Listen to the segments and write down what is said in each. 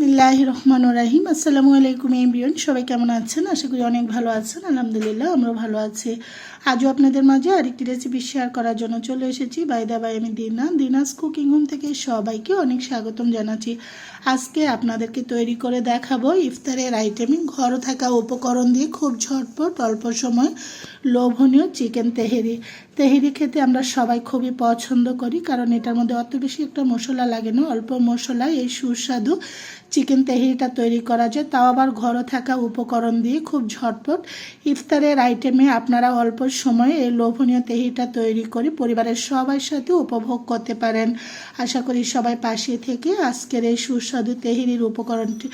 বিসমিল্লাহ রহমান রাহিম। আসসালামু আলাইকুম এমবিয়ন সবাই কেমন আছেন? আশা করি অনেক ভালো আছেন। আলহামদুলিল্লাহ আমরা ভালো আছি। আজও আপনাদের মাঝে আরেকটি রেসিপি শেয়ার করার জন্য চলে এসেছি। বাইদা বাই, আমি দিনা। দিনাস কুকিং হোম থেকে সবাইকে অনেক স্বাগতম জানাচ্ছি। আজকে আপনাদেরকে তৈরি করে দেখাবো ইফতারের আইটেম ঘর থাকা উপকরণ দিয়ে খুব ঝটপট, অল্প সময় লোভনীয় চিকেন তেহেরি। তেহেরি খেতে আমরা সবাই খুবই পছন্দ করি, কারণ এটার মধ্যে অত বেশি একটা মশলা লাগে না, অল্প মশলায় এই সুস্বাদু চিকেন তেহেরিটা তৈরি করা যায়। তাও আবার ঘরে থাকা উপকরণ দিয়ে খুব ঝটপট ইফতারের আইটেমে আপনারা অল্প সময়ে এই লোভনীয় তেহেরিটা তৈরি করে পরিবারের সবার সাথে উপভোগ করতে পারেন। আশা করি সবাই পাশে থেকে আজকের এই সুস্বাদু তেহেরির উপকরণটি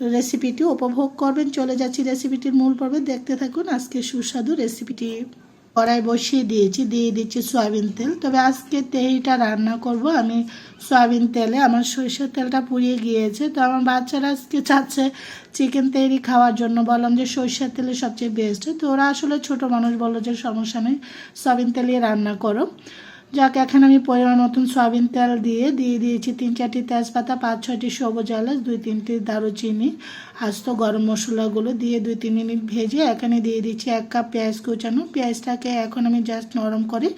রেসিপিটি উপভোগ করবেন, চলে যাচ্ছি রেসিপিটির মূল পর্বে। দেখতে থাকুন আজকে সুস্বাদু রেসিপিটি। কড়াই বসিয়ে দিয়েছি, দিয়ে দিচ্ছি সয়াবিন তেল। তবে আজকে তেহিটা রান্না করব। আমি সয়াবিন তেলে, আমার সরিষার তেলটা পুড়িয়ে গিয়েছে। তো আমার বাচ্চারা আজকে চাচ্ছে চিকেন তেহরি খাওয়ার জন্য। বললাম যে সরিষার তেলে সবচেয়ে বেস্ট তো ওরা আসলে ছোট মানুষ বলল যে সমস্যা নেই, সয়াবিন তেলে রান্না করো। যাক, এখন আমি পরিমাণ মতন সয়াবিন তেল দিয়ে দিয়ে দিয়েছি তিন চারটি তেজপাতা, পাঁচ ছয়টি সবুজ এলাচ, দুই তিনটি দারুচিনি, আস্ত গরম মশলাগুলো দিয়ে দুই তিন মিনিট ভেজে এখানে দিয়ে দিচ্ছি এক কাপ পেঁয়াজ কুচানো। পেঁয়াজটাকে এখন আমি জাস্ট নরম করে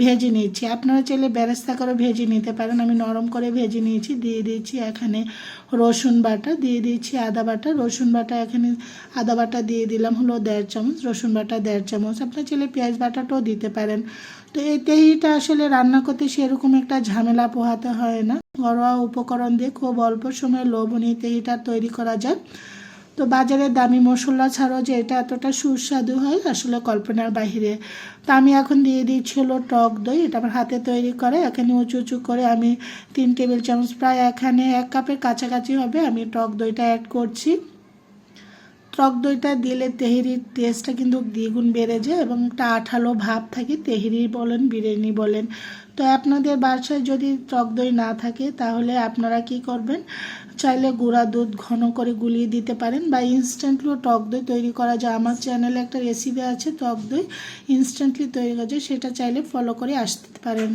ভেজে নিয়েছি। আপনারা চাইলে বেরেস্তা করে ভেজে নিতে পারেন। আমি নরম করে ভেজে নিয়েছি। দিয়ে দিয়েছি এখানে রসুন বাটা, দিয়ে দিয়েছি আদা বাটা। রসুন বাটা এখানে আদা বাটা দিয়ে দিলাম হলো দেড় চামচ, রসুন বাটা দেড় চামচ। আপনার চাইলে পেঁয়াজ বাটাটাও দিতে পারেন। তো এই তেহিটা আসলে রান্না করতে সেরকম একটা ঝামেলা পোহাতে হয় না। ঘরোয়া উপকরণ দিয়ে খুব অল্প সময়ে লোভনীয় তেহিটা তৈরি করা যায়। তো বাজারে দামি মশলা ছাড়াও যে এটা এতটা সুস্বাদু হয়, আসলে কল্পনার বাহিরে। তো আমি এখন দিয়ে দিচ্ছি হলো টক দই, এটা আমার হাতে তৈরি করে। এখানে উঁচু উঁচু করে আমি তিন টেবিল চামচ, প্রায় এখানে এক কাপের কাছাকাছি হবে আমি টক দইটা অ্যাড করছি। টক দইটা দিলে তেহেরির টেস্টটা কিন্তু দ্বিগুণ বেড়ে যায় এবং একটা আঠালো ভাব থাকে তেহেরি বলেন, বিরিয়ানি বলেন। তো আপনাদের বাসায় যদি টক দই না থাকে, তাহলে আপনারা কি করবেন? চাইলে গুঁড়া দুধ ঘন করে গুলিয়ে দিতে পারেন বা ইনস্ট্যান্টলিও টক দই তৈরি করা যায়। আমার চ্যানেলে একটা রেসিপি আছে, টক দই ইনস্ট্যান্টলি তৈরি করা যায়, সেটা চাইলে ফলো করে আসতে পারেন।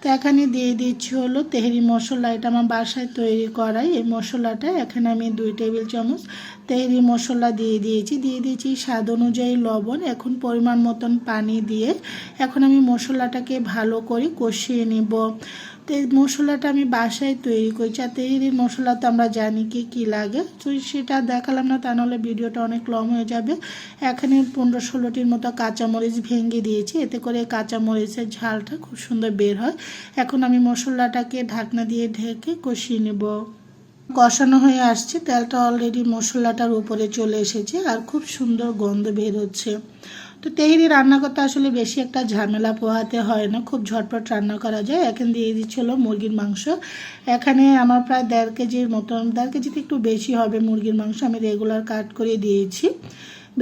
তো এখানে দিয়ে দিচ্ছি হলো তেহরি মশলা। এটা আমার বাসায় তৈরি করাই। এই মশলাটা এখানে আমি দুই টেবিল চামচ তেহরি মশলা দিয়ে দিয়েছি। দিয়ে দিয়েছি স্বাদ অনুযায়ী লবণ। এখন পরিমাণ মতন পানি দিয়ে এখন আমি মশলাটাকে ভালো করে কষিয়ে নিব। তো এই মশলাটা আমি বাসায় তৈরি করছি আর তেহেরির মশলা তো আমরা জানি কি, কী লাগে, তো সেটা দেখালাম না, তা নাহলে ভিডিওটা অনেক লং হয়ে যাবে। এখানে পনেরো ষোলোটির মতো কাঁচামরিচ ভেঙে দিয়েছি। এতে করে কাঁচামরিচের ঝালটা খুব সুন্দর বের হয়। এখন আমি মশলাটাকে ঢাকনা দিয়ে ঢেকে কষিয়ে নেব। কষানো হয়ে আসছে। তেলটা অলরেডি মশলাটার উপরে চলে এসেছে আর খুব সুন্দর গন্ধ বের হচ্ছে। তো তেহরি রান্না করতে আসলে বেশি একটা ঝামেলা পোহাতে হয় না। খুব ঝটপট রান্না করা যায়। এখন দিয়ে দিচ্ছিল মুরগির মাংস। এখানে আমার প্রায় দেড় কেজির মতন, দেড় কেজিতে একটু বেশি হবে মুরগির মাংস। আমি রেগুলার কাট করে দিয়েছি।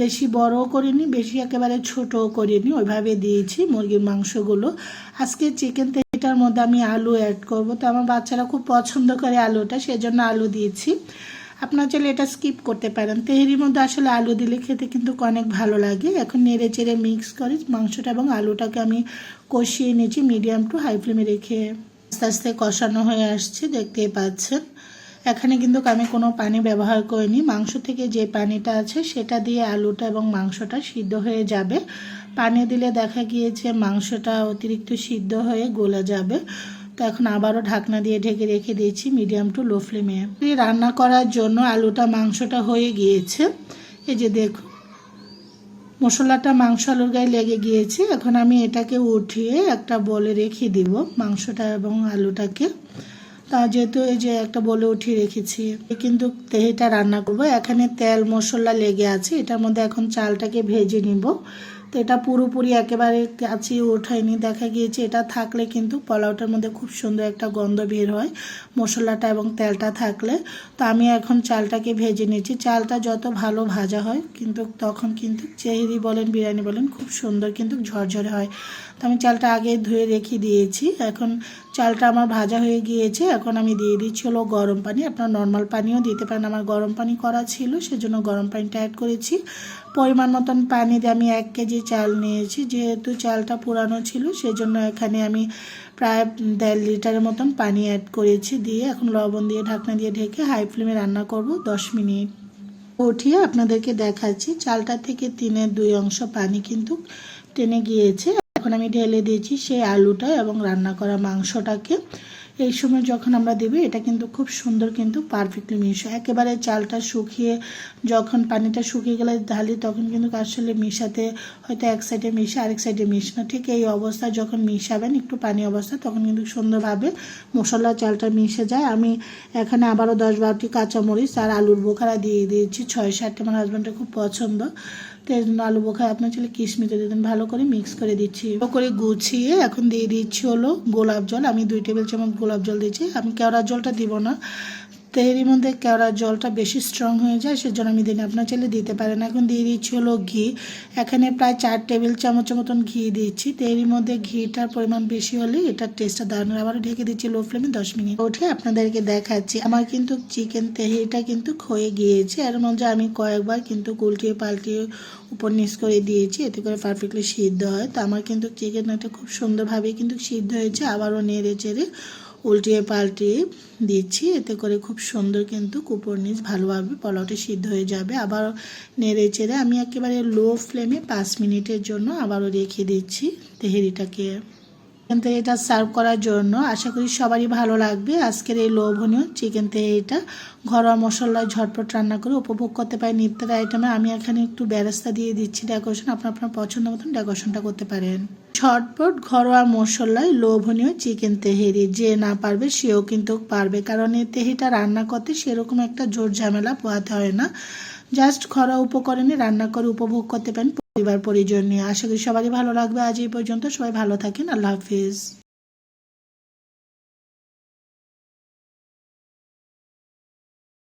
বেশি বড়ও করিনি, বেশি একেবারে ছোটও করিনি। ওইভাবে দিয়েছি মুরগির মাংসগুলো। আজকে চিকেন এটার মধ্যে আমি আলু অ্যাড করব। তো আমার বাচ্চারা খুব পছন্দ করে আলুটা, সেজন্য আলু দিয়েছি। আপনার চাইলে এটা স্কিপ করতে পারেন। তেহেরির মধ্যে আসলে আলু দিলে খেতে কিন্তু অনেক ভালো লাগে। এখন নেড়ে চেড়ে মিক্স করে মাংসটা এবং আলুটাকে আমি কষিয়ে নিয়েছি মিডিয়াম টু হাই ফ্লেমে রেখে। আস্তে আস্তে কষানো হয়ে আসছে, দেখতেই পাচ্ছেন। এখানে কিন্তু আমি কোনো পানি ব্যবহার করিনি। মাংস থেকে যে পানিটা আছে, সেটা দিয়ে আলুটা এবং মাংসটা সিদ্ধ হয়ে যাবে। পানি দিলে দেখা গিয়েছে মাংসটা অতিরিক্ত সিদ্ধ হয়ে গলে যাবে। তো এখন আবারও ঢাকনা দিয়ে ঢেকে রেখে দিয়েছি মিডিয়াম টু লো ফ্লেমে। রান্না করার জন্য আলুটা, মাংসটা হয়ে গিয়েছে। এই যে দেখুন, মশলাটা মাংস আলুর গায়ে লেগে গিয়েছে। এখন আমি এটাকে উঠিয়ে একটা বলে রেখে দিব মাংসটা এবং আলুটাকে। তা যেহেতু এই যে একটা বলে উঠিয়ে রেখেছি কিন্তু তেহিটা রান্না করব। এখানে তেল মশলা লেগে আছে, এটার মধ্যে এখন চালটাকে ভেজে নিব। তো এটা পুরোপুরি একেবারে কাছে ওঠায়নি, দেখা গিয়েছে এটা থাকলে কিন্তু পোলাওটার মধ্যে খুব সুন্দর একটা গন্ধ বের হয়, মশলাটা এবং তেলটা থাকলে। তো আমি এখন চালটাকে ভেজে নিয়েছি চালটা যত ভালো ভাজা হয় কিন্তু তখন কিন্তু চেহারি বলেন, বিরিয়ানি বলেন, খুব সুন্দর কিন্তু ঝরঝরে হয়। তো আমি চালটা আগে ধুয়ে রেখে দিয়েছি। এখন চালটা আমার ভাজা হয়ে গিয়েছে। এখন আমি দিয়ে দিচ্ছি হলো গরম পানি। আপনার নর্মাল পানিও দিতে পারেন। আমার গরম পানি করা ছিল, সেজন্য গরম পানিটা অ্যাড করেছি। পরিমাণ মতন পানি দিয়ে আমি এক কেজি চাল নিয়েছি। যেহেতু চালটা পুরানো ছিল, সেজন্য এখানে আমি প্রায় দেড় লিটারের মতন পানি অ্যাড করেছি দিয়ে এখন লবণ দিয়ে ঢাকনা দিয়ে ঢেকে হাই ফ্লেমে রান্না করব দশ মিনিট। উঠিয়ে আপনাদেরকে দেখাচ্ছি, চালটা থেকে তিনের দুই অংশ পানি কিন্তু টেনে গিয়েছে। এখন আমি ঢেলে দিয়েছি সেই আলুটা এবং রান্না করা মাংসটাকে। এই সময় যখন আমরা দেবো, এটা কিন্তু খুব সুন্দর কিন্তু পারফেক্টলি মিশো। একেবারে চালটা শুকিয়ে, যখন পানিটা শুকিয়ে গেলে ঢালি, তখন কিন্তু আসলে মিশাতে, হয়তো এক সাইডে মিশে, আরেক সাইডে মিশে না। ঠিক এই অবস্থায় যখন মিশাবেন, একটু পানি অবস্থা, তখন কিন্তু সুন্দরভাবে মশলা চালটা মিশে যায়। আমি এখানে আবারও দশ বারোটি কাঁচামরিচ আর আলুর বোখারা দিয়ে দিয়েছি। ছয় সাতটা আমার হাজব্যান্ডের খুব পছন্দ। তো এই জন্য আলু বোখা আপনার ছেলে কিশমিতে দিতেন ভালো করে মিক্স করে দিচ্ছি। ভালো করে গুছিয়ে এখন দিয়ে দিচ্ছি হলো গোলাপ জল। আমি দুই টেবিল চামচ গোলাপ জল দিয়েছি। আমি কেওড়ার জলটা দিব না। তেহেরির মধ্যে কেওড়ার জলটা বেশি স্ট্রং হয়ে যায়, সেজন্য আমি দিন আপনার চাইলে দিতে পারেন। এখন দিয়ে দিচ্ছি হলো ঘি। এখানে প্রায় চার টেবিল চামচের মতন ঘি দিচ্ছি। তেহেরির মধ্যে ঘিটার পরিমাণ বেশি হলে এটার টেস্টটা দারুণ। আবার ঢেকে দিচ্ছি লো ফ্লেমে দশ মিনিট। উঠে আপনাদেরকে দেখাচ্ছি। আমার কিন্তু চিকেন তেহেরিটা কিন্তু ক্ষয়ে গিয়েছে। এর মধ্যে আমি কয়েকবার কিন্তু উল্টিয়ে পাল্টিয়ে উপর নিচ করে দিয়েছি। এতে করে পারফেক্টলি সিদ্ধ হয়। তো আমার কিন্তু চিকেনটা খুব সুন্দরভাবে কিন্তু সিদ্ধ হয়েছে, আবারও নেড়ে চেড়ে উল্টিয়ে পাল্টিয়ে দিচ্ছি। এতে করে খুব সুন্দর কিন্তু কুপর নিচ ভালোভাবে পোলাওটা সিদ্ধ হয়ে যাবে। আবার নেড়ে চেড়ে আমি একেবারে লো ফ্লেমে পাঁচ মিনিটের জন্য আবারও রেখে দিচ্ছি তেহেরিটাকে। চিকেন তেহেরিটা সার্ভ করার জন্য আশা করি সবারই ভালো লাগবে। আজকের এই লোভনীয় চিকেন তেহেরিটা ঘরোয়া মশলায় ঝটপট রান্না করে উপভোগ করতে পারি নিত্যের আইটেমে। আমি এখানে একটু ব্যবস্থা দিয়ে দিচ্ছি ডেকোরেশন আপনার আপনার পছন্দ মতন ডেকোরেশনটা করতে পারেন। ঝটপট ঘরোয়া মশলায় লোভনীয় চিকেন তেহেরি। যে না পারবে সেও কিন্তু পারবে, কারণ এই তেহিটা রান্না করতে সেরকম একটা জোর ঝামেলা পোহাতে হয় না। জাস্ট ঘরোয়া উপকরণে রান্না করে উপভোগ করতে পারেন পরিবার পরিজন নিয়ে। আশা করি সবারই ভালো লাগবে। আজ এই পর্যন্ত সবাই ভালো থাকেন। আল্লাহ হাফিজ।